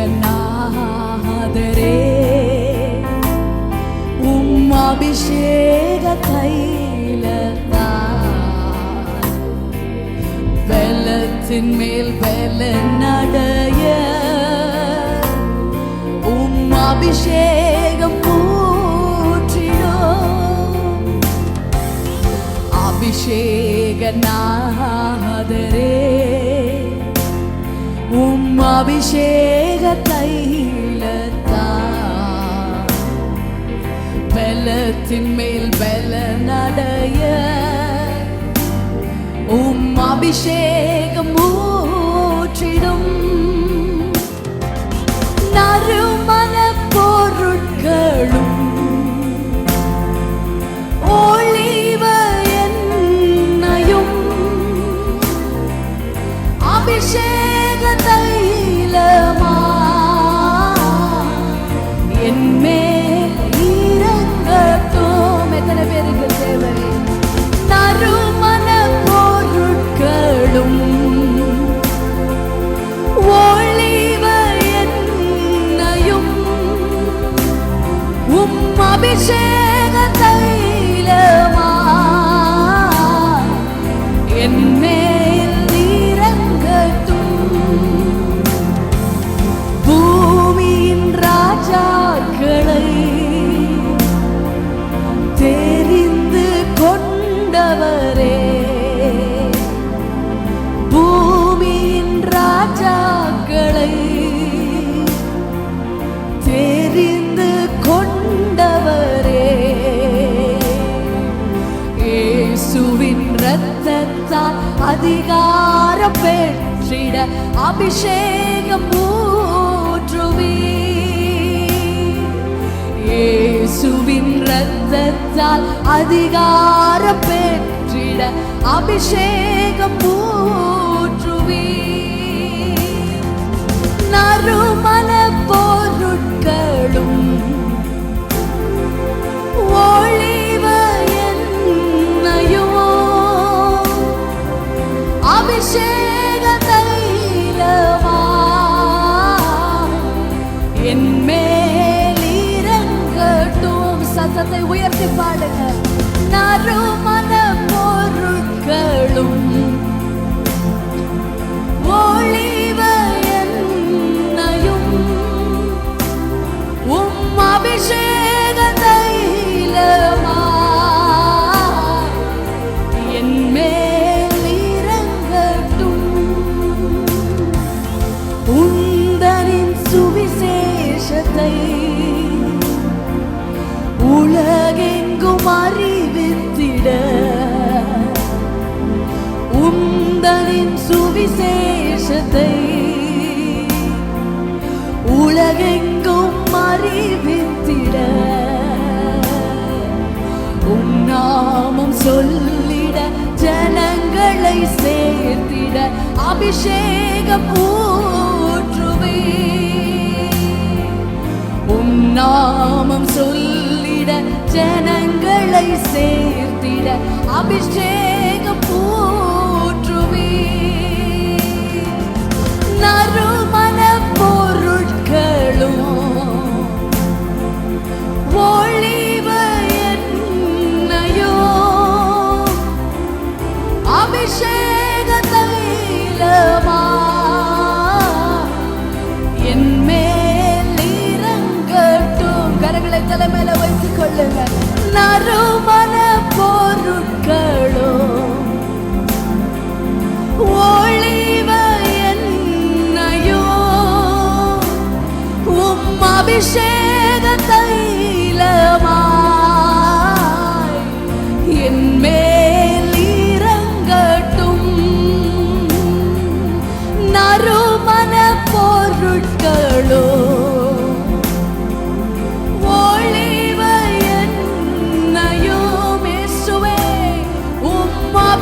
ஜெகநாதரே உம் அபிஷேக கையில வெள்ளத்தின் மேல் வெள்ள நடைய. உம் அபிஷேகம் பூற்றியோ அபிஷேக நாதரே. உம் அபிஷேக தைலத்தான் வெள்ளத்தின் மேல் வெள்ள நடைய உம் அபிஷேகம் ஊற்றிடும் கொண்டவரே பூமியின் ராஜாக்களை தெரிந்து கொண்டவரே. இயேசுவின் இரத்தத்தால் அதிகாரம் பெற்றிட அபிஷேகம் பூ இரத்தத்தால் அதிகாரம் பெற்றிட அபிஷேகம் பூ சத்தத்தை உயர்த்தி பாடுங்க. உந்தனின் சுவிசேஷத்தை உலகெங்கும் அறிவித்திட. உன்னாமம் சொல்லிட ஜனங்களை சேர்த்திட அபிஷேகம் ஊற்றுவே. உன்னாமம் சொல்லிட ஜனங்களை சேர்த்திட அபிஷேகம் ஊற்றுவே നറുമന പൊരുക്കളോ ഒളിവ എന്നയോ? ഉമ്മ അഭിഷേക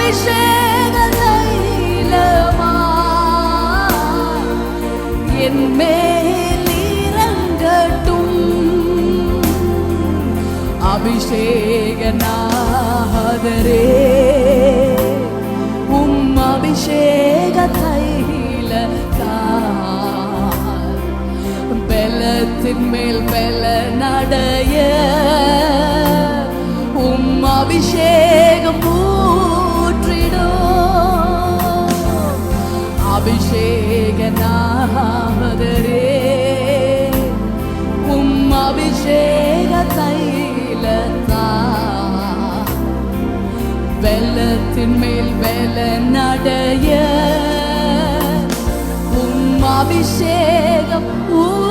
உம் அபிஷேக தைலமாய் என் மேல் இறங்கட்டும் நடைய. உம் அபிஷேக வெள்ளத்தின் மேல் வெள்ள நடைய. உம் அபிஷேகம் ஊ